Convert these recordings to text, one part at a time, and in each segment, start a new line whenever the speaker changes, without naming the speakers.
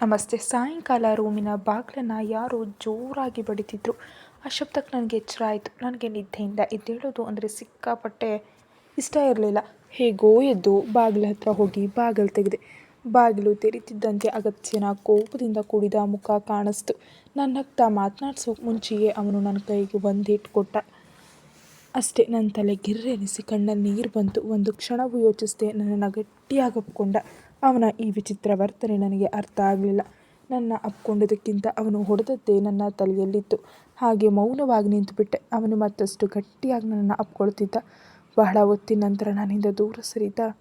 ನಮಸ್ತೆ ಸಾಯಂಕಾಲ ರೂಮಿನ ಬಾಗಿಲನ್ನು ಯಾರೋ ಜೋರಾಗಿ ಬಡಿತಿದ್ರು. ಆ ಶಬ್ದಕ್ಕೆ ನನಗೆ ಎಚ್ಚರ ಆಯಿತು. ನನಗೆ ನಿದ್ದೆಯಿಂದ ಎದ್ದೇಳೋದು ಅಂದರೆ ಸಿಕ್ಕಾಪಟ್ಟೆ ಇಷ್ಟ ಇರಲಿಲ್ಲ. ಹೇಗೋ ಎದ್ದು ಬಾಗಿಲ ಹತ್ರ ಹೋಗಿ ಬಾಗಿಲು ತೆಗೆದೆ. ಬಾಗಿಲು ತೆರೀತಿದ್ದಂತೆ ಅಗತ್ಯನ ಕೋಪದಿಂದ ಕೂಡಿದ ಮುಖ ಕಾಣಿಸ್ತು. ನನ್ನ ನಗ್ತಾ ಮಾತನಾಡಿಸೋ ಮುಂಚೆಯೇ ಅವನು ನನ್ನ ಕೈಗೆ ಒಂದೇಟು ಕೊಟ್ಟ ಅಷ್ಟೇ ನನ್ನ ತಲೆ ಗಿರ್ರೆನಿಸಿ ಕಣ್ಣಲ್ಲಿ ನೀರು ಬಂತು. ಒಂದು ಕ್ಷಣವೂ ಯೋಚಿಸಿದೆ ನನ್ನನ್ನು ಗಟ್ಟಿಯಾಗಿ ಅಪ್ಕೊಂಡ ಅವನ ಈ ವಿಚಿತ್ರ ವರ್ತನೆ ನನಗೆ ಅರ್ಥ ಆಗಲಿಲ್ಲ. ನನ್ನ ಅಪ್ಕೊಂಡಿದ್ದಕ್ಕಿಂತ ಅವನು ಹೊಡೆದದ್ದೇ ನನ್ನ ತಲೆಯಲ್ಲಿತ್ತು. ಹಾಗೆ ಮೌನವಾಗಿ ನಿಂತುಬಿಟ್ಟೆ. ಅವನು ಮತ್ತಷ್ಟು ಗಟ್ಟಿಯಾಗಿ ನನ್ನನ್ನು ಅಪ್ಕೊಳ್ತಿದ್ದ ಬಹಳ ಹೊತ್ತಿನ ನಂತರ ನನ್ನಿಂದ ದೂರ ಸರಿತಾ,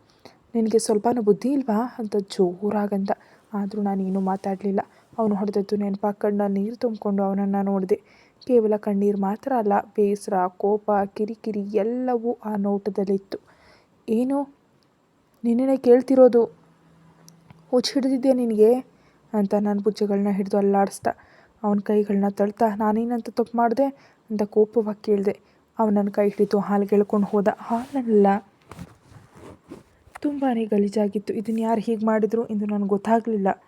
ನಿನಗೆ ಸ್ವಲ್ಪನೂ ಬುದ್ಧಿ ಇಲ್ವಾ? ಅಂತ ಜೋರಾಗಂದ. ಆದರೂ ನಾನೇನು ಮಾತಾಡಲಿಲ್ಲ. ಅವನು ಹೊಡೆದದ್ದು ನೆನಪು ಕಣ್ಣ ನೀರು ತುಂಬಿಕೊಂಡು ಅವನನ್ನು ನೋಡಿದೆ. ಕೇವಲ ಕಣ್ಣೀರು ಮಾತ್ರ ಅಲ್ಲ, ಬೇಸರ, ಕೋಪ, ಕಿರಿಕಿರಿ ಎಲ್ಲವೂ ಆ ನೋಟದಲ್ಲಿತ್ತು. ಏನು? ನಿನ್ನೆ ಕೇಳ್ತಿರೋದು? ಹುಚ್ಚು ಹಿಡಿದಿದ್ದೆ ನಿನಗೆ? ಅಂತ ನನ್ನ ಭುಜಗಳನ್ನ ಹಿಡಿದು ಅಲ್ಲಾಡಿಸ್ದ. ಅವನ ಕೈಗಳನ್ನ ತಳ್ತಾ, ನಾನೇನಂತ ತಪ್ಪು ಮಾಡಿದೆ? ಅಂತ ಕೋಪವಾಗಿ ಕೇಳಿದೆ. ಅವನು ನನ್ನ ಕೈ ಹಿಡಿದು ಹಾಲು ಗೆಳ್ಕೊಂಡು ಹೋದ. ಹಾಲನ್ನೆಲ್ಲ ತುಂಬಾ ಗಲೀಜಾಗಿತ್ತು. ಇದನ್ನು ಯಾರು ಹೀಗೆ ಮಾಡಿದ್ರು ಎಂದು ನನಗೆ ಗೊತ್ತಾಗಲಿಲ್ಲ.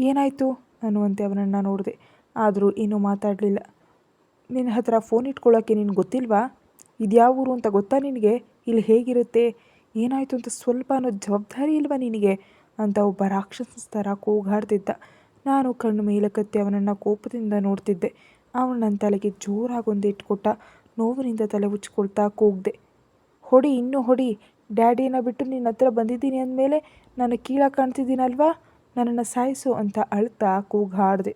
ಏನಾಯಿತು? ಅನ್ನುವಂತೆ ಅವನನ್ನು ನೋಡಿದೆ. ಆದರೂ ಏನೂ ಮಾತಾಡಲಿಲ್ಲ. ನಿನ್ನ ಹತ್ರ ಫೋನ್ ಇಟ್ಕೊಳ್ಳೋಕ್ಕೆ ನಿನಗೆ ಗೊತ್ತಿಲ್ವಾ? ಇದು ಯಾವ ಊರು ಅಂತ ಗೊತ್ತಾ ನಿನಗೆ? ಇಲ್ಲಿ ಹೇಗಿರುತ್ತೆ? ಏನಾಯಿತು ಅಂತ ಸ್ವಲ್ಪ ಅನ್ನೋ ಜವಾಬ್ದಾರಿ ಇಲ್ವಾ ನಿನಗೆ? ಅಂತ ಒಬ್ಬ ರಾಕ್ಷಸ ಥರ ಕೂಗಾಡ್ತಿದ್ದ. ನಾನು ಕಣ್ಣು ಮೇಲಕತ್ತಿ ಅವನನ್ನು ಕೋಪದಿಂದ ನೋಡ್ತಿದ್ದೆ. ಅವನು ನನ್ನ ತಲೆಗೆ ಜೋರಾಗೊಂದು ಇಟ್ಕೊಟ್ಟ, ನೋವಿನಿಂದ ತಲೆ ಉಚ್ಕೊಳ್ತಾ ಕೂಗ್ದೆ. ಹೊಡಿ, ಇನ್ನೂ ಹೊಡಿ. ಡ್ಯಾಡಿನ ಬಿಟ್ಟು ನಿನ್ನ ಹತ್ರ ಬಂದಿದ್ದೀನಿ ಅಂದಮೇಲೆ ನಾನು ಕೀಳ ಕಾಣ್ತಿದ್ದೀನಲ್ವಾ? ನನ್ನನ್ನು ಸಾಯಿಸು ಅಂತ ಅಳ್ತಾ ಕೂಗಾಡಿದೆ.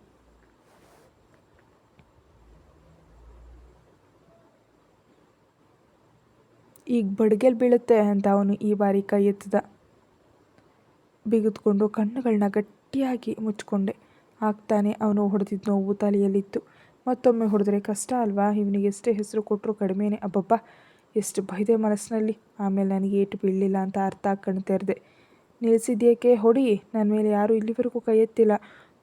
ಈಗ ಬಡ್ಗೆಲ್ ಬೀಳುತ್ತೆ ಅಂತ ಅವನು ಈ ಬಾರಿ ಕೈ ಎತ್ತದ ಬಿಗಿದ್ಕೊಂಡು ಕಣ್ಣುಗಳನ್ನ ಗಟ್ಟಿಯಾಗಿ ಮುಚ್ಚಿಕೊಂಡೆ. ಆಗ್ತಾನೆ ಅವನು ಹೊಡೆದಿದ್ದ ನೋವು ತಲೆಯಲ್ಲಿತ್ತು. ಮತ್ತೊಮ್ಮೆ ಹೊಡೆದ್ರೆ ಕಷ್ಟ ಅಲ್ವಾ? ಇವನಿಗೆ ಎಷ್ಟೇ ಹೆಸರು ಕೊಟ್ಟರು ಕಡಿಮೆನೇ. ಅಬ್ಬಬ್ಬ, ಎಷ್ಟು ಬೈದೆ ಮನಸ್ಸಿನಲ್ಲಿ. ಆಮೇಲೆ ನನಗೆ ಏಟು ಬೀಳಲಿಲ್ಲ ಅಂತ ಅರ್ಥ ಕಣ್ಣು ತೆರೆದೆ ನಿಲ್ಲಿಸಿದ್ಯೇಕೆ ಹೊಡಿ ನನ್ನ ಮೇಲೆ ಯಾರೂ ಇಲ್ಲಿವರೆಗೂ ಕೈ ಎತ್ತಿಲ್ಲ.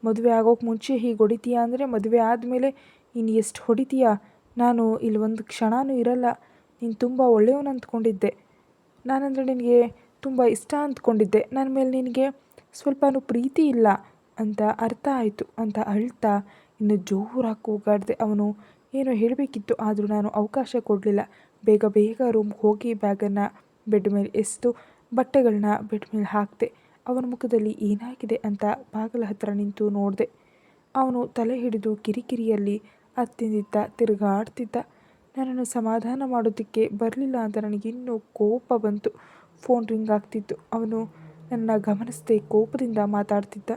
ಮದುವೆ ಆಗೋಕೆ ಮುಂಚೆ ಹೀಗೆ ಹೊಡಿತೀಯಾ ಅಂದರೆ ಮದುವೆ ಆದಮೇಲೆ ಇನ್ನು ಎಷ್ಟು ಹೊಡಿತೀಯಾ? ನಾನು ಇಲ್ಲಿ ಒಂದು ಕ್ಷಣವೂ ಇರಲ್ಲ. ನೀನು ತುಂಬ ಒಳ್ಳೆಯವನು ಅಂದ್ಕೊಂಡಿದ್ದೆ ನಾನಂದರೆ ನಿನಗೆ ತುಂಬ ಇಷ್ಟ ಅಂದ್ಕೊಂಡಿದ್ದೆ. ನನ್ನ ಮೇಲೆ ನಿನಗೆ ಸ್ವಲ್ಪನೂ ಪ್ರೀತಿ ಇಲ್ಲ ಅಂತ ಅರ್ಥ ಆಯಿತು ಅಂತ ಅಳ್ತಾ ಇನ್ನು ಜೋರಾಗಿ ಕೂಗಾಡಿದೆ. ಅವನು ಏನೋ ಹೇಳಬೇಕಿತ್ತು, ಆದರೂ ನಾನು ಅವಕಾಶ ಕೊಡಲಿಲ್ಲ. ಬೇಗ ಬೇಗ ರೂಮ್ಗೆ ಹೋಗಿ ಬ್ಯಾಗನ್ನು ಬೆಡ್ ಮೇಲೆ ಎಸೆದು ಬಟ್ಟೆಗಳನ್ನ ಬೆಡ್ ಮೇಲೆ ಹಾಕಿದೆ. ಅವನ ಮುಖದಲ್ಲಿ ಏನಾಗಿದೆ ಅಂತ ಬಾಗಿಲ ಹತ್ರ ನಿಂತು ನೋಡಿದೆ. ಅವನು ತಲೆ ಹಿಡಿದು ಕಿರಿಕಿರಿಯಲ್ಲಿ ಅತ್ತಿಂದಿದ್ದ ತಿರುಗಾಡ್ತಿದ್ದ. ನನ್ನನ್ನು ಸಮಾಧಾನ ಮಾಡೋದಕ್ಕೆ ಬರಲಿಲ್ಲ ಅಂತ ನನಗಿನ್ನೂ ಕೋಪ ಬಂತು. ಫೋನ್ ರಿಂಗ್ ಆಗ್ತಿತ್ತು. ಅವನು ನನ್ನ ಗಮನಿಸದೆ ಕೋಪದಿಂದ ಮಾತಾಡ್ತಿದ್ದ.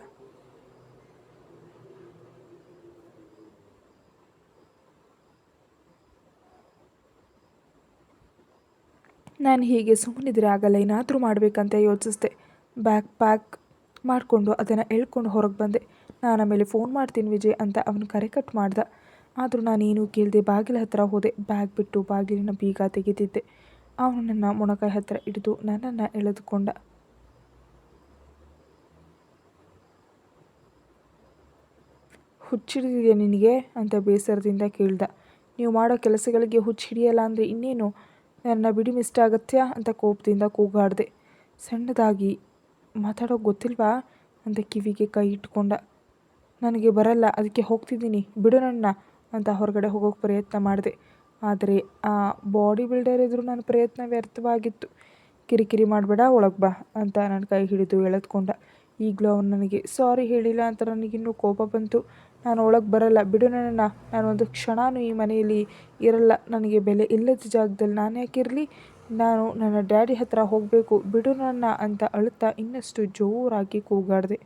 ನಾನು ಹೀಗೆ ಸುಮ್ಮನಿದ್ರೆ ಆಗಲ್ಲ, ಏನಾದರೂ ಮಾಡಬೇಕಂತ ಯೋಚಿಸಿದೆ. ಬ್ಯಾಗ್ ಪ್ಯಾಕ್ ಮಾಡಿಕೊಂಡು ಅದನ್ನು ಎಳ್ಕೊಂಡು ಹೊರಗೆ ಬಂದೆ. ನಾನು ಆಮೇಲೆ ಫೋನ್ ಮಾಡ್ತೀನಿ ವಿಜಯ್ ಅಂತ ಅವನು ಕರೆ ಕಟ್ ಮಾಡ್ದ. ಆದರೂ ನಾನೇನು ಕೇಳಿದೆ ಬಾಗಿಲ ಹತ್ತಿರ ಹೋದೆ. ಬ್ಯಾಗ್ ಬಿಟ್ಟು ಬಾಗಿಲಿನ ಬೀಗ ತೆಗೆದಿದ್ದೆ. ಅವನು ನನ್ನ ಮೊಣಕೈ ಹತ್ತಿರ ಹಿಡಿದು ನನ್ನನ್ನು ಎಳೆದುಕೊಂಡ. ಹುಚ್ಚಿಡಿದಿದೆಯಾ ನಿನಗೆ ಅಂತ ಬೇಸರದಿಂದ ಕೇಳ್ದ. ನೀವು ಮಾಡೋ ಕೆಲಸಗಳಿಗೆ ಹುಚ್ಚು ಹಿಡಿಯಲ್ಲ ಅಂದರೆ ಇನ್ನೇನು? ನನ್ನ ಬಿಡಿ ಮಿಸ್ಟ್ ಆಗತ್ಯ ಅಂತ ಕೋಪದಿಂದ ಕೂಗಾಡಿದೆ. ಸಣ್ಣದಾಗಿ ಮಾತಾಡೋ ಗೊತ್ತಿಲ್ವಾ? ಅಂತ ಕಿವಿಗೆ ಕೈ ಇಟ್ಕೊಂಡ ನನಗೆ ಬರಲ್ಲ, ಅದಕ್ಕೆ ಹೋಗ್ತಿದ್ದೀನಿ, ಬಿಡು ನನ್ನ ಅಂತ ಹೊರಗಡೆ ಹೋಗೋಕೆ ಪ್ರಯತ್ನ ಮಾಡಿದೆ. ಆದರೆ ಆ ಬಾಡಿ ಬಿಲ್ಡರ್ ಎದುರು ನನ್ನ ಪ್ರಯತ್ನ ವ್ಯರ್ಥವಾಗಿತ್ತು. ಕಿರಿಕಿರಿ ಮಾಡಬೇಡ, ಒಳಗೆ ಬಾ ಅಂತ ನನ್ನ ಕೈ ಹಿಡಿದು ಎಳೆದುಕೊಂಡ. ಈಗಲೂ ಅವನು ನನಗೆ, ಸಾರಿ ಹೇಳಿಲ್ಲ ಅಂತ ನನಗಿನ್ನೂ ಕೋಪ ಬಂತು. ನಾನು ಒಳಗೆ ಬರಲ್ಲ. ಬಿಡು ನನ್ನ ನಾನು ಒಂದು ಕ್ಷಣವೂ ಈ ಮನೆಯಲ್ಲಿ ಇರಲ್ಲ. ನನಗೆ ಬೆಲೆ ಇಲ್ಲದ ಜಾಗದಲ್ಲಿ ನಾನು ಯಾಕಿರಲಿ? ನಾನು ನನ್ನ ಡ್ಯಾಡಿ ಹತ್ರ ಹೋಗಬೇಕು. ಬಿಡು ನನ್ನ ಅಂತ ಅಳುತ್ತಾ ಇನ್ನಷ್ಟು ಜೋರಾಗಿ ಕೂಗಾಡಿದೆ.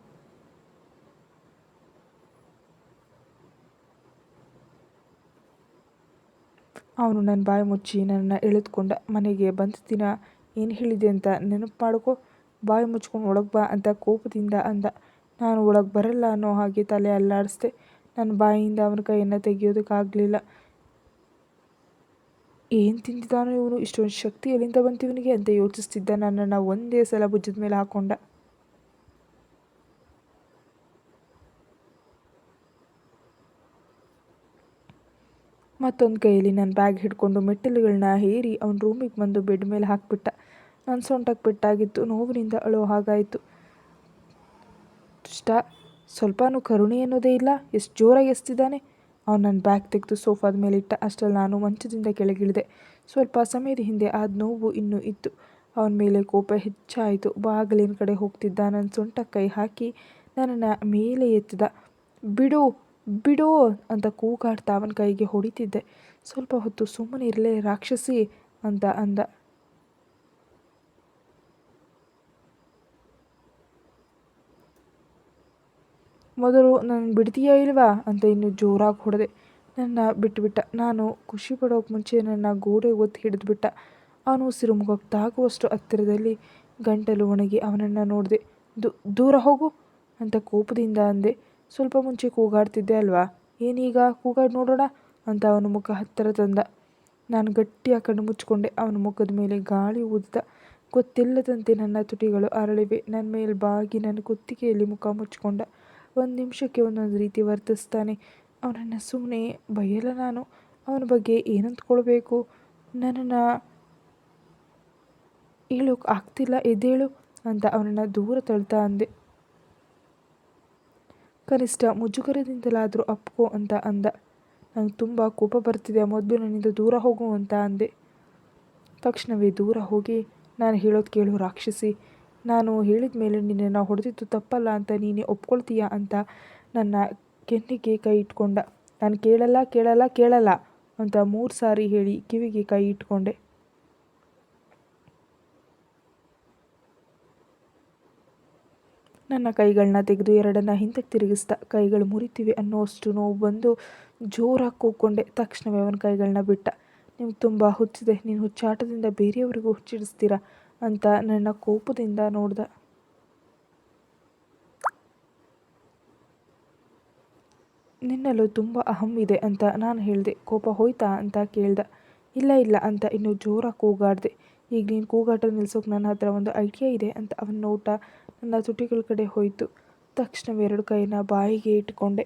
ಅವನು ನನ್ನ ಬಾಯಿ ಮುಚ್ಚಿ ನನ್ನನ್ನು ಎಳೆದುಕೊಂಡ, ಮನೆಗೆ ಬಂದ ದಿನ ಏನು ಹೇಳಿದೆ ಅಂತ ನೆನಪು ಮಾಡ್ಕೊ ಬಾಯಿ ಮುಚ್ಕೊಂಡು ಒಳಗೆ ಬಾ ಅಂತ ಕೋಪದಿಂದ ಅಂದ. ನಾನು ಒಳಗೆ ಬರಲ್ಲ ಅನ್ನೋ ಹಾಗೆ ತಲೆ ಅಲ್ಲಾಡಿಸ್ದೆ. ನನ್ನ ಬಾಯಿಯಿಂದ ಅವನ ಕೈಯನ್ನು ತೆಗೆಯೋದಕ್ಕಾಗಲಿಲ್ಲ. ಏನು ತಿಂದಿದ್ದಾನೋ ಇವನು, ಇಷ್ಟೊಂದು ಶಕ್ತಿ ಎಲ್ಲಿಂದ ಬಂತು ಇವನಿಗೆ? ಅಂತ ಯೋಚಿಸ್ತಿದ್ದ ನನ್ನನ್ನು ಒಂದೇ ಸಲ ಭುಜದ ಮೇಲೆ ಹಾಕೊಂಡ. ಮತ್ತೊಂದು ಕೈಯಲ್ಲಿ ನನ್ನ ಬ್ಯಾಗ್ ಹಿಡ್ಕೊಂಡು ಮೆಟ್ಟಿಲುಗಳನ್ನ ಹೇರಿ ಅವನ ರೂಮಿಗೆ ಬಂದು ಬೆಡ್ ಮೇಲೆ ಹಾಕಿಬಿಟ್ಟ. ನನ್ನ ಸೊಂಟಕ್ಕೆ ಪೆಟ್ಟಾಗಿತ್ತು ನೋವಿನಿಂದ ಅಳೋ ಹಾಗಾಯಿತು. ಇಷ್ಟ ಸ್ವಲ್ಪನೂ ಕರುಣೆ ಅನ್ನೋದೇ ಇಲ್ಲ, ಎಷ್ಟು ಜೋರಾಗಿ ಎಸ್ತಿದ್ದಾನೆ? ಅವನು ನನ್ನ ಬ್ಯಾಗ್ ತೆಗೆದು ಸೋಫಾದ ಮೇಲೆ ಇಟ್ಟ ಅಷ್ಟರಲ್ಲಿ ನಾನು ಮಂಚದಿಂದ ಕೆಳಗಿಳಿದೆ. ಸ್ವಲ್ಪ ಸಮಯದ ಹಿಂದೆ ಆದ ನೋವು ಇನ್ನೂ ಇತ್ತು. ಅವನ ಮೇಲೆ ಕೋಪ ಹೆಚ್ಚಾಯಿತು. ಬಾಗಿಲಿನ ಕಡೆ ಹೋಗ್ತಿದ್ದ ನನ್ನ ಸೊಂಟ ಕೈ ಹಾಕಿ ನನ್ನನ್ನು ಮೇಲೆ ಎತ್ತಿದ. ಬಿಡು ಬಿಡು ಅಂತ ಕೂಗಾಡ್ತಾ ಅವನ ಕೈಗೆ ಹೊಡಿತಿದ್ದೆ. ಸ್ವಲ್ಪ ಹೊತ್ತು ಸುಮ್ಮನೆ ಇರಲೇ ರಾಕ್ಷಸಿ ಅಂತ ಅಂದ. ಮೊದಲು ನಾನು ಬಿಡ್ತೀಯಾ ಇಲ್ವಾ? ಅಂತ ಇನ್ನೂ ಜೋರಾಗಿ ಹೊಡೆದೆ. ನನ್ನ ಬಿಟ್ಟುಬಿಟ್ಟ ನಾನು ಖುಷಿ ಪಡೋಕೆ ಮುಂಚೆ ನನ್ನ ಗೋಡೆ ಒತ್ತಿ ಹಿಡಿದುಬಿಟ್ಟ. ಅವನು ಉಸಿರು ಮುಖಕ್ಕೆ ತಾಗುವಷ್ಟು ಹತ್ತಿರದಲ್ಲಿ ಗಂಟಲು ಒಣಗಿ ಅವನನ್ನು ನೋಡಿದೆ ದೂರ ಹೋಗು ಅಂತ ಕೋಪದಿಂದ ಅಂದೆ. ಸ್ವಲ್ಪ ಮುಂಚೆ ಕೂಗಾಡ್ತಿದ್ದೆ ಅಲ್ವಾ? ಏನೀಗ? ಕೂಗಾಡಿ ನೋಡೋಣ ಅಂತ ಅವನ ಮುಖ ಹತ್ತಿರ ತಂದ. ನಾನು ಗಟ್ಟಿಯಾಗಿ ಕಣ್ಣು ಮುಚ್ಚಿಕೊಂಡೆ ಅವನ ಮುಖದ ಮೇಲೆ ಗಾಳಿ ಊದಿದ. ಗೊತ್ತಿಲ್ಲದಂತೆ ನನ್ನ ತುಟಿಗಳು ಅರಳಿವೆ. ನನ್ನ ಮೇಲೆ ಬಾಗಿ ನನ್ನ ಕುತ್ತಿಗೆಯಲ್ಲಿ ಮುಖ ಮುಚ್ಚಿಕೊಂಡ ಒಂದು ನಿಮಿಷಕ್ಕೆ ಒಂದೊಂದು ರೀತಿ ವರ್ತಿಸ್ತಾನೆ. ಅವನನ್ನು ಸುಮ್ಮನೆ ಬೈಯಲ್ಲ ನಾನು. ಅವನ ಬಗ್ಗೆ ಏನಂತ್ಕೊಳ್ಬೇಕು? ನನ್ನನ್ನು ಹೇಳೋಕೆ ಆಗ್ತಿಲ್ಲ, ಎದ್ದೇಳು ಅಂತ ಅವನನ್ನು ದೂರ ತಳ್ತಾ ಅಂದೆ. ಕನಿಷ್ಠ ಮುಜುಗರದಿಂದಲಾದರೂ ಅಪ್ಕೋ ಅಂತ ಅಂದ. ನಂಗೆ ತುಂಬ ಕೋಪ ಬರ್ತಿದೆ, ಮೊದಲು ನನ್ನಿಂದ ದೂರ ಹೋಗು ಅಂತ ಅಂದೆ. ತಕ್ಷಣವೇ ದೂರ ಹೋಗಿ ನಾನು ಹೇಳೋದು ಕೇಳು ರಾಕ್ಷಸಿ, ನಾನು ಹೇಳಿದ ಮೇಲೆ ನಿನ್ನನ್ನು ಹೊಡೆದಿದ್ದು ತಪ್ಪಲ್ಲ ಅಂತ ನೀನೇ ಒಪ್ಕೊಳ್ತೀಯಾ ಅಂತ ನನ್ನ ಕೆನ್ನಿಗೆ ಕೈ ಇಟ್ಕೊಂಡ. ನಾನು ಕೇಳಲ್ಲ ಕೇಳಲ್ಲ ಕೇಳಲ್ಲ ಅಂತ ಮೂರು ಸಾರಿ ಹೇಳಿ ಕಿವಿಗೆ ಕೈ ಇಟ್ಕೊಂಡೆ. ನನ್ನ ಕೈಗಳನ್ನ ತೆಗೆದು ಎರಡನ್ನ ಹಿಂದಕ್ಕೆ ತಿರುಗಿಸ್ದ ಕೈಗಳು ಮುರಿತಿವೆ ಅನ್ನೋಷ್ಟು ನೋವು ಬಂದು ಜೋರಾಗಿ ಕೂಕೊಂಡೆ ತಕ್ಷಣವೇ ಅವನ ಕೈಗಳನ್ನ ಬಿಟ್ಟ. ನಿಮ್ಗೆ ತುಂಬ ಹುಚ್ಚಿದೆ. ನೀನು ಹುಚ್ಚಾಟದಿಂದ ಬೇರೆಯವರಿಗೂ ಹುಚ್ಚಿಡಿಸ್ತೀರಾ? ಅಂತ ನನ್ನ ಕೋಪದಿಂದ ನೋಡ್ದ. ನಿನ್ನಲ್ಲೂ ತುಂಬ ಅಹಂ ಇದೆ ಅಂತ ನಾನು ಹೇಳಿದೆ. ಕೋಪ ಹೋಯ್ತಾ? ಅಂತ ಕೇಳ್ದ. ಇಲ್ಲ ಇಲ್ಲ ಅಂತ ಇನ್ನೂ ಜೋರಾಗಿ ಕೂಗಾಡಿದೆ. ಈಗ ನೀನು ಕೂಗಾಟ ನಿಲ್ಸೋಕೆ ನನ್ನ ಹತ್ರ ಒಂದು ಐಡಿಯಾ ಇದೆ ಅಂತ ಅವನ ನೋಟ ನನ್ನ ತುಟಿಗಳ ಕಡೆ ಹೋಯಿತು. ತಕ್ಷಣವೇ ಎರಡು ಕೈನ ಬಾಯಿಗೆ ಇಟ್ಕೊಂಡೆ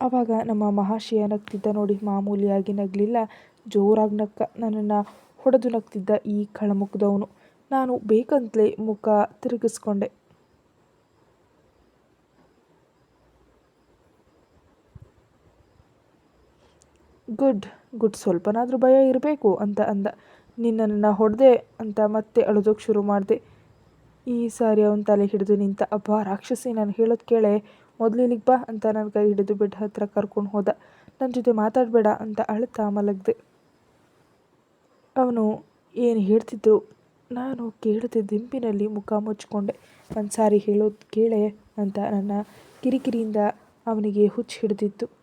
ಆವಾಗ ನಮ್ಮ ಮಹಾಶಯ ನಗ್ತಿದ್ದ ನೋಡಿ ಮಾಮೂಲಿಯಾಗಿ ನಗಲಿಲ್ಲ. ಜೋರಾಗಿ ನಕ್ಕ ನನ್ನನ್ನು ಹೊಡೆದು ನಗ್ತಿದ್ದ ಈ ಕಳಮುಖದವನು ನಾನು ಬೇಕಂತಲೇ ಮುಖ ತಿರುಗಿಸ್ಕೊಂಡೆ. ಗುಡ್ ಗುಡ್, ಸ್ವಲ್ಪನಾದರೂ ಭಯ ಇರಬೇಕು ಅಂತ ಅಂದ. ನಿನ್ನನ್ನು ಹೊಡೆದೆ ಅಂತ ಮತ್ತೆ ಅಳೋದಕ್ಕೆ ಶುರು ಮಾಡಿದೆ. ಈ ಸಾರಿ ಅವನ ತಲೆ ಹಿಡಿದು ನಿಂತ, ಅಬ್ಬ, ರಾಕ್ಷಸಿ, ನಾನು ಹೇಳೋದು ಕೇಳೆ. ಮೊದಲು ಇಲ್ಲಿಗೆ ಬಾ ಅಂತ ನನ್ನ ಕೈ ಹಿಡಿದು ಬೆಡ್ ಹತ್ತಿರ ಕರ್ಕೊಂಡು ಹೋದ. ನನ್ನ ಜೊತೆ ಮಾತಾಡಬೇಡ ಅಂತ ಅಳ್ತಾ ಮಲಗಿದೆ. ಅವನು ಏನು ಹೇಳ್ತಿದ್ರು? ನಾನು ಕೇಳದೆ ದಿಂಪಿನಲ್ಲಿ ಮುಖ ಮುಚ್ಚಿಕೊಂಡೆ ಒಂದು ಸಾರಿ ಹೇಳೋದು ಕೇಳೆ ಅಂತ ನನ್ನ ಕಿರಿಕಿರಿಯಿಂದ ಅವನಿಗೆ ಹುಚ್ಚು ಹಿಡಿದಿತ್ತು.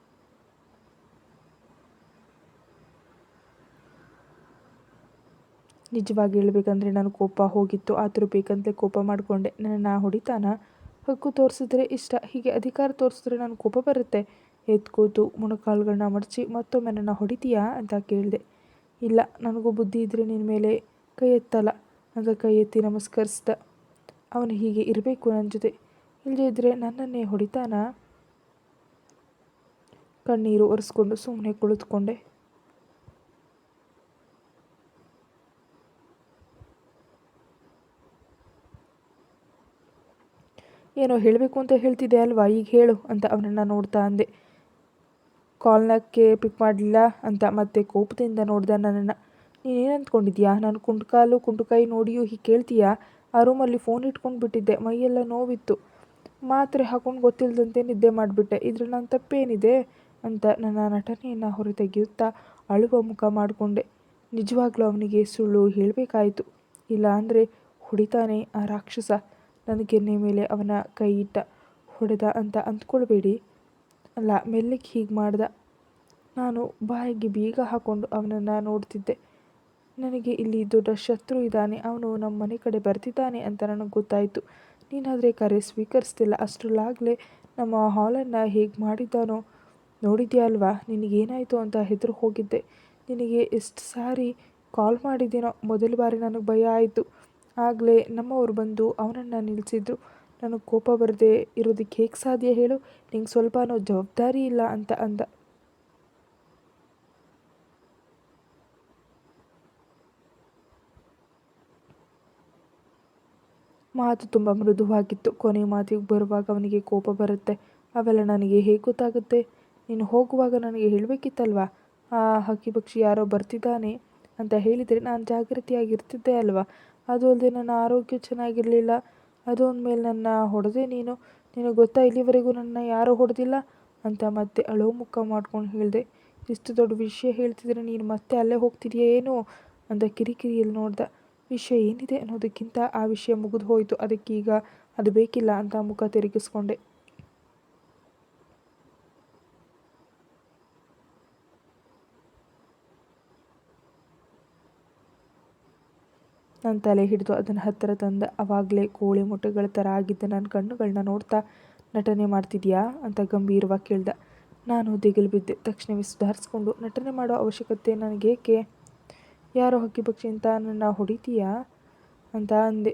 ನಿಜವಾಗಿ ಹೇಳಬೇಕಂದ್ರೆ ನಾನು ಕೋಪ ಹೋಗಿತ್ತು, ಆದರೂ ಬೇಕಂತಲೇ ಕೋಪ ಮಾಡಿಕೊಂಡೆ. ನನ್ನ ಹೊಡಿತಾನ? ಹಕ್ಕು ತೋರಿಸಿದ್ರೆ ಇಷ್ಟ. ಹೀಗೆ ಅಧಿಕಾರ ತೋರಿಸಿದ್ರೆ ನಾನು ಕೋಪ ಬರುತ್ತೆ. ಎದ್ದು ಕೂತು ಮೊಣಕಾಲುಗಳನ್ನ ಮಡಚಿ ಮತ್ತೊಮ್ಮೆ ನನ್ನ ಹೊಡಿತೀಯಾ ಅಂತ ಕೇಳಿದೆ. ಇಲ್ಲ, ನನಗೂ ಬುದ್ಧಿ ಇದ್ದರೆ ನಿನ್ನ ಮೇಲೆ ಕೈ ಎತ್ತಲ್ಲ. ಅಂತ ಕೈ ಎತ್ತಿ ನಮಸ್ಕರಿಸ್ದ. ಅವನು ಹೀಗೆ ಇರಬೇಕು ನನ್ನ ಜೊತೆ. ಇಲ್ಲದೇ ಇದ್ದರೆ ನನ್ನನ್ನೇ ಹೊಡಿತಾನ? ಕಣ್ಣೀರು ಒರೆಸ್ಕೊಂಡು ಸುಮ್ಮನೆ ಕುಳಿತುಕೊಂಡೆ. ಏನೋ ಹೇಳಬೇಕು ಅಂತ ಹೇಳ್ತಿದ್ದೆ ಅಲ್ವಾ? ಈಗ ಹೇಳು ಅಂತ ಅವನನ್ನು ನೋಡ್ತಾ ಅಂದೆ. ಕಾಲ್ನಕ್ಕೆ ಪಿಕ್ ಮಾಡಲಿಲ್ಲ ಅಂತ ಮತ್ತೆ ಕೋಪದಿಂದ ನೋಡ್ದೆ ನನ್ನನ್ನು. ನೀನೇನು ಅಂದ್ಕೊಂಡಿದ್ಯಾ? ನಾನು ಕುಂಟುಕಾಲು ಕುಂಟುಕಾಯಿ ನೋಡಿಯೂ ಹೀಗೆ ಕೇಳ್ತೀಯಾ? ಆ ರೂಮಲ್ಲಿ ಫೋನ್ ಇಟ್ಕೊಂಡು ಬಿಟ್ಟಿದ್ದೆ. ಮೈಯೆಲ್ಲ ನೋವಿತ್ತು. ಮಾತ್ರೆ ಹಾಕೊಂಡು ಗೊತ್ತಿಲ್ಲದಂತೆ ನಿದ್ದೆ ಮಾಡಿಬಿಟ್ಟೆ. ಇದ್ರ ನನ್ನ ತಪ್ಪೇನಿದೆ ಅಂತ ನನ್ನ ನಟನೆಯನ್ನು ಹೊರತೆಗೆಯುತ್ತಾ ಅಳುವ ಮುಖ ಮಾಡಿಕೊಂಡೆ. ನಿಜವಾಗ್ಲೂ ಅವನಿಗೆ ಸುಳ್ಳು ಹೇಳಬೇಕಾಯಿತು. ಇಲ್ಲ ಅಂದರೆ ಹೊಡಿತಾನೆ ಆ ರಾಕ್ಷಸ. ನನ್ನ ಗೆನ್ನೆ ಮೇಲೆ ಅವನ ಕೈ ಇಟ್ಟ ಹೊಡೆದ ಅಂತ ಅಂದ್ಕೊಳ್ಬೇಡಿ. ಅಲ್ಲ ಮೆಲ್ಲಿಗೆ ಹೀಗೆ ಮಾಡ್ದ. ನಾನು ಬಾಯಿಗೆ ಬೀಗ ಹಾಕ್ಕೊಂಡು ಅವನನ್ನು ನೋಡ್ತಿದ್ದೆ. ನನಗೆ ಇಲ್ಲಿ ದೊಡ್ಡ ಶತ್ರು ಇದ್ದಾನೆ. ಅವನು ನಮ್ಮ ಮನೆ ಕಡೆ ಬರ್ತಿದ್ದಾನೆ ಅಂತ ನನಗೆ ಗೊತ್ತಾಯಿತು. ನೀನಾದರೆ ಕರೆ ಸ್ವೀಕರಿಸ್ತಿಲ್ಲ. ಅಷ್ಟರಲ್ಲಾಗಲೇ ನಮ್ಮ ಹಾಲನ್ನು ಹೇಗೆ ಮಾಡಿದ್ದಾನೋ ನೋಡಿದ್ಯಾ ಅಲ್ವಾ? ನಿನಗೇನಾಯಿತು ಅಂತ ಹೆದರು ಹೋಗಿದ್ದೆ ನಿನಗೆ ಎಷ್ಟು ಸಾರಿ ಕಾಲ್ ಮಾಡಿದ್ದೀನೋ? ಮೊದಲ ಬಾರಿ ನನಗೆ ಭಯ ಆಯಿತು. ಆಗಲೇ ನಮ್ಮವರು ಬಂದು ಅವನನ್ನು ನಿಲ್ಲಿಸಿದ್ರು ನನಗೆ ಕೋಪ ಬರದೆ ಇರೋದಕ್ಕೆ ಹೇಗೆ ಸಾಧ್ಯ ಹೇಳು? ನಿಂಗೆ ಸ್ವಲ್ಪನೂ ಜವಾಬ್ದಾರಿ ಇಲ್ಲ ಅಂತ ಅಂದ. ಮಾತು ತುಂಬ ಮೃದುವಾಗಿತ್ತು. ಕೊನೆ ಮಾತಿಗೆ ಬರುವಾಗ ಅವನಿಗೆ ಕೋಪ ಬರುತ್ತೆ. ಅವೆಲ್ಲ ನನಗೆ ಹೇಗೆ ಗೊತ್ತಾಗುತ್ತೆ? ನೀನು ಹೋಗುವಾಗ ನನಗೆ ಹೇಳಬೇಕಿತ್ತಲ್ವಾ? ಆ ಹಕ್ಕಿ ಪಕ್ಷಿ ಯಾರೋ ಬರ್ತಿದ್ದಾನೆ ಅಂತ ಹೇಳಿದರೆ ನಾನು ಜಾಗೃತಿಯಾಗಿರ್ತಿದ್ದೆ ಅಲ್ವಾ? ಅದು ಅಲ್ಲದೆ ನನ್ನ ಆರೋಗ್ಯ ಚೆನ್ನಾಗಿರಲಿಲ್ಲ. ಅದು ಅಂದಮೇಲೆ ನನ್ನ ಹೊಡೆದೆ ನೀನು. ನಿನಗೆ ಗೊತ್ತಾ, ಇಲ್ಲಿವರೆಗೂ ನನ್ನ ಯಾರೂ ಹೊಡೆದಿಲ್ಲ ಅಂತ ಮತ್ತೆ ಅಳೋ ಮುಖ ಮಾಡ್ಕೊಂಡು ಹೇಳಿದೆ. ಇಷ್ಟು ದೊಡ್ಡ ವಿಷಯ ಹೇಳ್ತಿದ್ರೆ ನೀನು ಮತ್ತೆ ಅಲ್ಲೇ ಹೋಗ್ತಿದೆಯಾ ಏನು? ಅಂತ ಕಿರಿಕಿರಿಯಲ್ಲಿ ನೋಡ್ದೆ. ವಿಷಯ ಏನಿದೆ ಅನ್ನೋದಕ್ಕಿಂತ ಆ ವಿಷಯ ಮುಗಿದು ಹೋಯಿತು. ಅದಕ್ಕೀಗ ಅದು ಬೇಕಿಲ್ಲ ಅಂತ ಮುಖ ತಿರುಗಿಸ್ಕೊಂಡೆ. ನನ್ನ ತಲೆ ಹಿಡಿದು ಅದನ್ನು ಹತ್ತಿರ ತಂದ, ಅವಾಗಲೇ ಕೋಳಿ ಮೊಟ್ಟೆಗಳ ಥರ ಆಗಿದ್ದ ನನ್ನ ಕಣ್ಣುಗಳನ್ನ ನೋಡ್ತಾ ನಟನೆ ಮಾಡ್ತಿದ್ಯಾ? ಅಂತ ಗಂಭೀರವಾಗಿ ಕೇಳ್ದ. ನಾನು ದಿಗಿಲು ಬಿದ್ದೆ. ತಕ್ಷಣವೇ ಸುಧಾರಿಸ್ಕೊಂಡು, ನಟನೆ ಮಾಡೋ ಅವಶ್ಯಕತೆ ನನಗೇಕೆ? ಯಾರೋ ಹಕ್ಕಿ ಅಂತ ನನ್ನ ಹೊಡಿತೀಯಾ? ಅಂತ ಅಂದೆ.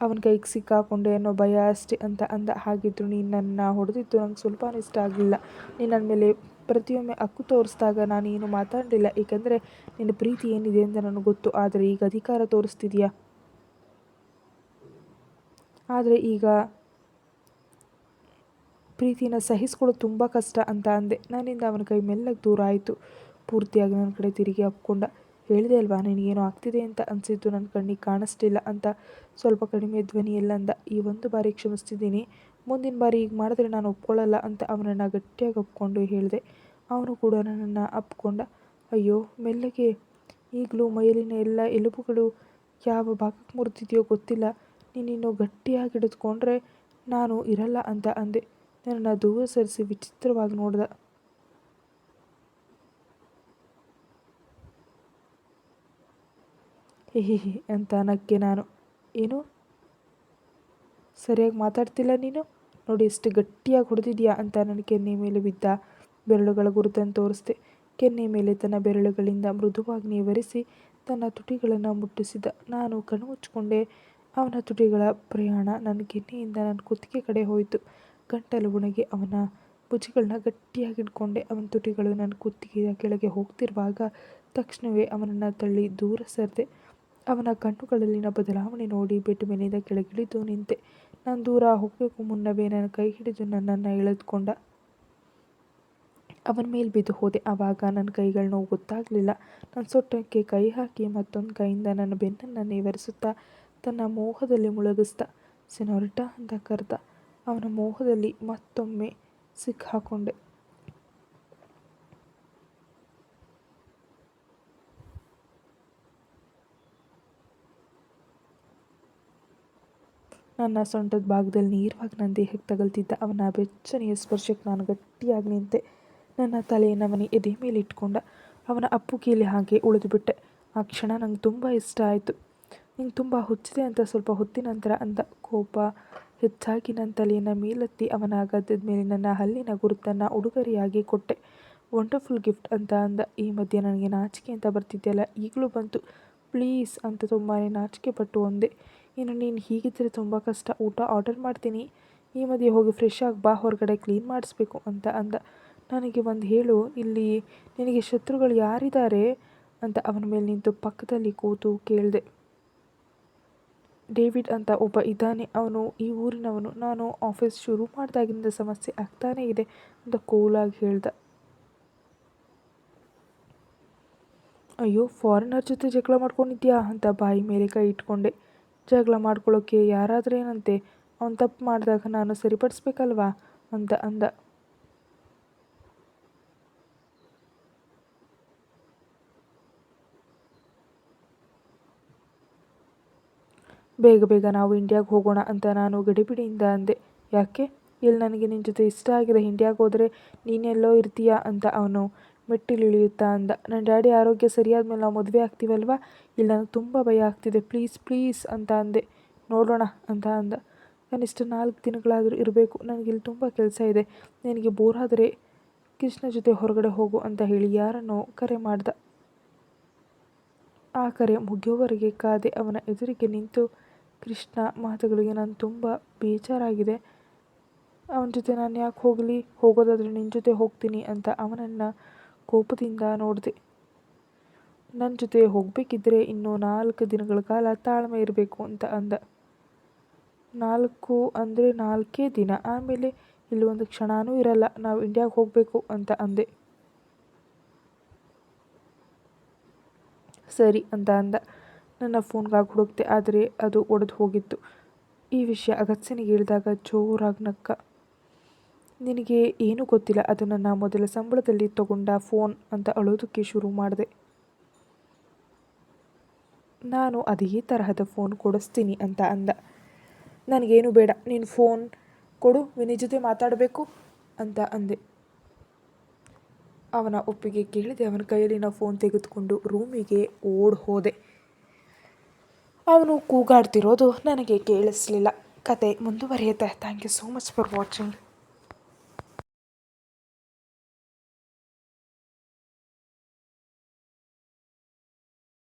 ಅವನ ಕೈಗೆ ಸಿಕ್ಕಾಕೊಂಡೆ ಅನ್ನೋ ಭಯ ಅಷ್ಟೇ ಅಂತ ಅಂದ. ಹಾಗಿದ್ರು ನೀನು ನನ್ನ ಹೊಡೆದಿದ್ದು ನಂಗೆ ಸ್ವಲ್ಪ ಇಷ್ಟ ಆಗಲಿಲ್ಲ. ನೀನು ನನ್ನ ಮೇಲೆ ಪ್ರತಿಯೊಮ್ಮೆ ಹಕ್ಕು ತೋರಿಸಿದಾಗ ನಾನು ಏನು ಮಾತಾಡಲಿಲ್ಲ. ಏಕೆಂದರೆ ನಿನ್ನ ಪ್ರೀತಿ ಏನಿದೆ ಅಂತ ನನಗೆ ಗೊತ್ತು. ಆದರೆ ಈಗ ಅಧಿಕಾರ ತೋರಿಸ್ತಿದೆಯಾ? ಆದರೆ ಈಗ ಪ್ರೀತಿನ ಸಹಿಸ್ಕೊಳ್ಳೋದು ತುಂಬ ಕಷ್ಟ ಅಂತ ಅಂದೆ. ನನ್ನಿಂದ ಅವನ ಕೈ ಮೆಲ್ಲಗೆ ದೂರ ಆಯಿತು. ಪೂರ್ತಿಯಾಗಿ ನನ್ನ ಕಡೆ ತಿರುಗಿ ಅಪ್ಕೊಂಡ ಹೇಳಿದೆ ಅಲ್ವಾ, ನಿನಗೇನೋ ಆಗ್ತಿದೆ ಅಂತ ಅನಿಸಿದ್ದು ನನ್ನ ಕಣ್ಣಿಗೆ ಕಾಣಿಸ್ತಿಲ್ಲ ಅಂತ. ಸ್ವಲ್ಪ ಕಡಿಮೆ ಧ್ವನಿಯಲ್ಲಂದ ಈ ಒಂದು ಬಾರಿ ಕ್ಷಮಿಸ್ತಿದ್ದೀನಿ. ಮುಂದಿನ ಬಾರಿ ಹೀಗೆ ಮಾಡಿದ್ರೆ ನಾನು ಒಪ್ಕೊಳ್ಳಲ್ಲ ಅಂತ ಅವನನ್ನು ಗಟ್ಟಿಯಾಗಿ ಒಪ್ಕೊಂಡು ಹೇಳಿದೆ. ಅವನು ಕೂಡ ನನ್ನನ್ನು ಅಪ್ಕೊಂಡ. ಅಯ್ಯೋ, ಮೆಲ್ಲಗೆ. ಈಗಲೂ ಮೈಲಿನ ಎಲ್ಲ ಎಲುಬುಗಳು ಯಾವ ಭಾಗಕ್ಕೆ ಮುರಿದಿದೆಯೋ ಗೊತ್ತಿಲ್ಲ. ನೀನಿನ್ನು ಗಟ್ಟಿಯಾಗಿ ಹಿಡಿದುಕೊಂಡ್ರೆ ನಾನು ಇರಲ್ಲ ಅಂತ ಅಂದೆ. ನನ್ನನ್ನು ದೂರ ಸರಿಸಿ ವಿಚಿತ್ರವಾಗಿ ನೋಡ್ದ. ಹಿಹಿ ಅಂತ ನಕ್ಕೆ ನಾನು. ಏನು? ಸರಿಯಾಗಿ ಮಾತಾಡ್ತಿಲ್ಲ ನೀನು? ನೋಡಿ ಎಷ್ಟು ಗಟ್ಟಿಯಾಗಿ ಹೊಡೆದಿದೆಯಾ ಅಂತ ನನ್ನ ಕೆನ್ನೆ ಮೇಲೆ ಬಿದ್ದ ಬೆರಳುಗಳ ಗುರುತನ್ನು ತೋರಿಸಿದೆ. ಕೆನ್ನೆ ಮೇಲೆ ತನ್ನ ಬೆರಳುಗಳಿಂದ ಮೃದುವಾಗಿ ನೇವರಿಸಿ ತನ್ನ ತುಟಿಗಳನ್ನು ಮುಟ್ಟಿಸಿದ. ನಾನು ಕಣ್ಣು ಮುಚ್ಚಿಕೊಂಡೆ. ಅವನ ತುಟಿಗಳ ಪ್ರಯಾಣ ನನ್ನ ಕೆನ್ನೆಯಿಂದ ನನ್ನ ಕುತ್ತಿಗೆ ಕಡೆ ಹೋಯಿತು. ಗಂಟಲು ಒಣಗಿ ಅವನ ಭುಜಿಗಳನ್ನ ಗಟ್ಟಿಯಾಗಿ ಇಟ್ಕೊಂಡೆ. ಅವನ ತುಟಿಗಳು ನನ್ನ ಕುತ್ತಿಗೆಯ ಕೆಳಗೆ ಹೋಗ್ತಿರುವಾಗ ತಕ್ಷಣವೇ ಅವನನ್ನು ತಳ್ಳಿ ದೂರ ಸರಿದೆ. ಅವನ ಕಣ್ಣುಗಳಲ್ಲಿನ ಬದಲಾವಣೆ ನೋಡಿ ಬೆಡ್ ಮೇಲಿಂದ ಕೆಳಗಿಳಿದು ನಿಂತೆ. ನಾನು ದೂರ ಹೋಗಬೇಕು ಮುನ್ನವೇ ನನ್ನ ಕೈ ಹಿಡಿದು ನನ್ನನ್ನು ಎಳೆದುಕೊಂಡ. ಅವನ ಮೇಲೆ ಬಿದ್ದು ಹೋದೆ. ಆವಾಗ ನನ್ನ ಕೈಗಳ ನೋವು ಗೊತ್ತಾಗಲಿಲ್ಲ. ನನ್ನ ಸೊಟ್ಟಕ್ಕೆ ಕೈ ಹಾಕಿ ಮತ್ತೊಂದು ಕೈಯಿಂದ ನನ್ನ ಬೆನ್ನನ್ನು ನೇವರಿಸುತ್ತಾ ತನ್ನ ಮೋಹದಲ್ಲಿ ಮುಳುಗಿಸ್ದ. ಸಿನೊರಟ ಅಂತ ಕರೆದ. ಅವನ ಮೋಹದಲ್ಲಿ ಮತ್ತೊಮ್ಮೆ ಸಿಕ್ಕಾಕೊಂಡೆ. ನನ್ನ ಸೊಂಟದ ಭಾಗದಲ್ಲಿ ನೇರವಾಗಿ ನನ್ನ ದೇಹಕ್ಕೆ ತಗಲ್ತಿದ್ದ ಅವನ ಬೆಚ್ಚನೆಯ ಸ್ಪರ್ಶಕ್ಕೆ ನಾನು ಗಟ್ಟಿಯಾಗಿ ನಿಂತೆ ನನ್ನ ತಲೆಯನ್ನು ಅವನ ಎದೆ ಮೇಲೆ ಇಟ್ಕೊಂಡ ಅವನ ಕೀಲಿ ಹಾಗೆ ಉಳಿದುಬಿಟ್ಟೆ. ಆ ಕ್ಷಣ ನಂಗೆ ತುಂಬ ಇಷ್ಟ ಆಯಿತು. ನಿಂಗೆ ತುಂಬ ಹುಚ್ಚಿದೆ ಅಂತ ಸ್ವಲ್ಪ ಹೊತ್ತಿನ ನಂತರ ಅಂದ. ಕೋಪ ಹೆಚ್ಚಾಗಿ ನನ್ನ ತಲೆಯನ್ನು ಮೇಲೆತ್ತಿ ಅವನ ಗದ್ದದ ಮೇಲೆ ನನ್ನ ಹಲ್ಲಿನ ಗುರುತನ್ನು ಉಡುಗೊರೆಯಾಗಿ ಕೊಟ್ಟೆ. ವಂಡರ್ಫುಲ್ ಗಿಫ್ಟ್ ಅಂತ ಅಂದ. ಈ ಮಧ್ಯೆ ನನಗೆ ನಾಚಿಕೆ ಅಂತ ಬರ್ತಿದ್ದೆಯಲ್ಲ ಈಗಲೂ ಬಂತು. ಪ್ಲೀಸ್ ಅಂತ ತುಂಬಾ ನಾಚಿಕೆ ಪಟ್ಟು ಒಂದೆ. ಇನ್ನು ನೀನು ಹೀಗಿದ್ದರೆ ತುಂಬ ಕಷ್ಟ. ಊಟ ಆರ್ಡರ್ ಮಾಡ್ತೀನಿ. ಈ ಮಧ್ಯೆ ಹೋಗಿ ಫ್ರೆಶ್ ಆಗಿ ಬಾ, ಹೊರಗಡೆ ಕ್ಲೀನ್ ಮಾಡಿಸ್ಬೇಕು ಅಂತ ಅಂದ. ನನಗೆ ಒಂದು ಹೇಳು, ಇಲ್ಲಿ ನಿನಗೆ ಶತ್ರುಗಳು ಯಾರಿದ್ದಾರೆ ಅಂತ ಅವನ ಮೇಲೆ ನಿಂತು ಪಕ್ಕದಲ್ಲಿ ಕೂತು ಕೇಳಿದೆ. ಡೇವಿಡ್ ಅಂತ ಒಬ್ಬ ಇದ್ದಾನೆ. ಅವನು ಈ ಊರಿನವನು. ನಾನು ಆಫೀಸ್ ಶುರು ಮಾಡಿದಾಗಿಂದ ಸಮಸ್ಯೆ ಆಗ್ತಾನೇ ಇದೆ ಅಂತ ಕೂಲಾಗಿ ಹೇಳ್ದ. ಅಯ್ಯೋ ಫಾರಿನರ್ ಜೊತೆ ಜಗಳ ಮಾಡ್ಕೊಂಡಿದ್ಯಾ ಅಂತ ಬಾಯಿ ಮೇಲೆ ಕೈ ಇಟ್ಕೊಂಡೆ. ಜಗಳ ಮಾಡ್ಕೊಳ್ಳೋಕ್ಕೆ ಯಾರಾದ್ರೇನಂತೆ ಅವನು ತಪ್ಪು ಮಾಡಿದಾಗ ನಾನು ಸರಿಪಡಿಸ್ಬೇಕಲ್ವಾ? ಅಂತ ಅಂದ. ಬೇಗ ಬೇಗ ನಾವು ಇಂಡಿಯಾಗೆ ಹೋಗೋಣ ಅಂತ ನಾನು ಗಡಿಬಿಡಿಯಿಂದ ಅಂದೆ. ಯಾಕೆ? ಇಲ್ಲಿ ನನಗೆ ನಿನ್ನ ಜೊತೆ ಇಷ್ಟ ಆಗಿದೆ ಇಂಡಿಯಾಗೆ ಹೋದರೆ ನೀನೆಲ್ಲೋ ಇರ್ತೀಯಾ? ಅಂತ ಅವನು ಮೆಟ್ಟಿಲಿಳಿಯುತ್ತಾ ಅಂದ. ನನ್ನ ಡ್ಯಾಡಿ ಆರೋಗ್ಯ ಸರಿಯಾದ ಮೇಲೆ ನಾವು ಮದುವೆ ಆಗ್ತೀವಲ್ವ? ಇಲ್ಲಿ ನನಗೆ ತುಂಬ ಭಯ ಆಗ್ತಿದೆ. ಪ್ಲೀಸ್ ಪ್ಲೀಸ್ ಅಂತ ಅಂದೆ. ನೋಡೋಣ ಅಂತ ಅಂದ. ಕನಿಷ್ಠ ನಾಲ್ಕು ದಿನಗಳಾದರೂ ಇರಬೇಕು. ನನಗಿಲ್ಲಿ ತುಂಬ ಕೆಲಸ ಇದೆ. ನಿನಗೆ ಬೋರ್ ಆದರೆ ಕೃಷ್ಣ ಜೊತೆ ಹೊರಗಡೆ ಹೋಗು ಅಂತ ಹೇಳಿ ಯಾರನ್ನೋ ಕರೆ ಮಾಡ್ದ. ಆ ಕರೆ ಮುಗಿಯೋವರೆಗೆ ಕಾದೆ ಅವನ ಎದುರಿಗೆ ನಿಂತು, ಕೃಷ್ಣ, ಮಾತುಗಳಿಗೆ ನಾನು ತುಂಬ ಬೇಜಾರಾಗಿದೆ. ಅವನ ಜೊತೆ ನಾನು ಯಾಕೆ ಹೋಗಲಿ? ಹೋಗೋದಾದರೆ ನಿನ್ನ ಜೊತೆ ಹೋಗ್ತೀನಿ ಅಂತ ಅವನನ್ನು ಕೋಪದಿಂದ ನೋಡಿದೆ. ನನ್ನ ಜೊತೆ ಹೋಗಬೇಕಿದ್ರೆ ಇನ್ನೂ ನಾಲ್ಕು ದಿನಗಳ ಕಾಲ ತಾಳ್ಮೆ ಇರಬೇಕು, ಅಂತ ಅಂದ. ನಾಲ್ಕು ಅಂದರೆ ನಾಲ್ಕೇ ದಿನ. ಆಮೇಲೆ ಇಲ್ಲಿ ಒಂದು ಕ್ಷಣನೂ ಇರಲ್ಲ. ನಾವು ಇಂಡಿಯಾಗೆ ಹೋಗಬೇಕು, ಅಂತ ಅಂದೆ. ಸರಿ, ಅಂತ ಅಂದ. ನನ್ನ ಫೋನ್ಗಾಗಿ ಹುಡುಕ್ತೆ ಆದರೆ ಅದು ಒಡೆದು ಹೋಗಿತ್ತು. ಈ ವಿಷಯ ಅಗತ್ಯನಿಗೆ ಹೇಳಿದಾಗ ಜೋರಾಗಿ ನಕ್ಕ. ನಿನಗೆ ಏನೂ ಗೊತ್ತಿಲ್ಲ? ಅದನ್ನು ನಾನು ಮೊದಲ ಸಂಬಳದಲ್ಲಿ ತಗೊಂಡ ಫೋನ್ ಅಂತ ಅಳೋದಕ್ಕೆ ಶುರು ಮಾಡಿದೆ. ನಾನು ಅದೇ ತರಹದ ಫೋನ್ ಕೊಡಿಸ್ತೀನಿ ಅಂತ ಅಂದ. ನನಗೇನು ಬೇಡ, ನೀನು ಫೋನ್ ಕೊಡು, ವಿನಿ ಜೊತೆ ಮಾತಾಡಬೇಕು ಅಂತ ಅಂದೆ. ಅವನ ಒಪ್ಪಿಗೆ ಕೇಳಿದೆ, ಅವನ ಕೈಯಲ್ಲಿನ ಫೋನ್ ತೆಗೆದುಕೊಂಡು ರೂಮಿಗೆ ಓಡ್ ಹೋದೆ. ಅವನು ಕೂಗಾಡ್ತಿರೋದು ನನಗೆ ಕೇಳಿಸ್ಲಿಲ್ಲ. ಕತೆ ಮುಂದುವರಿಯುತ್ತೆ. Thank you so much for watching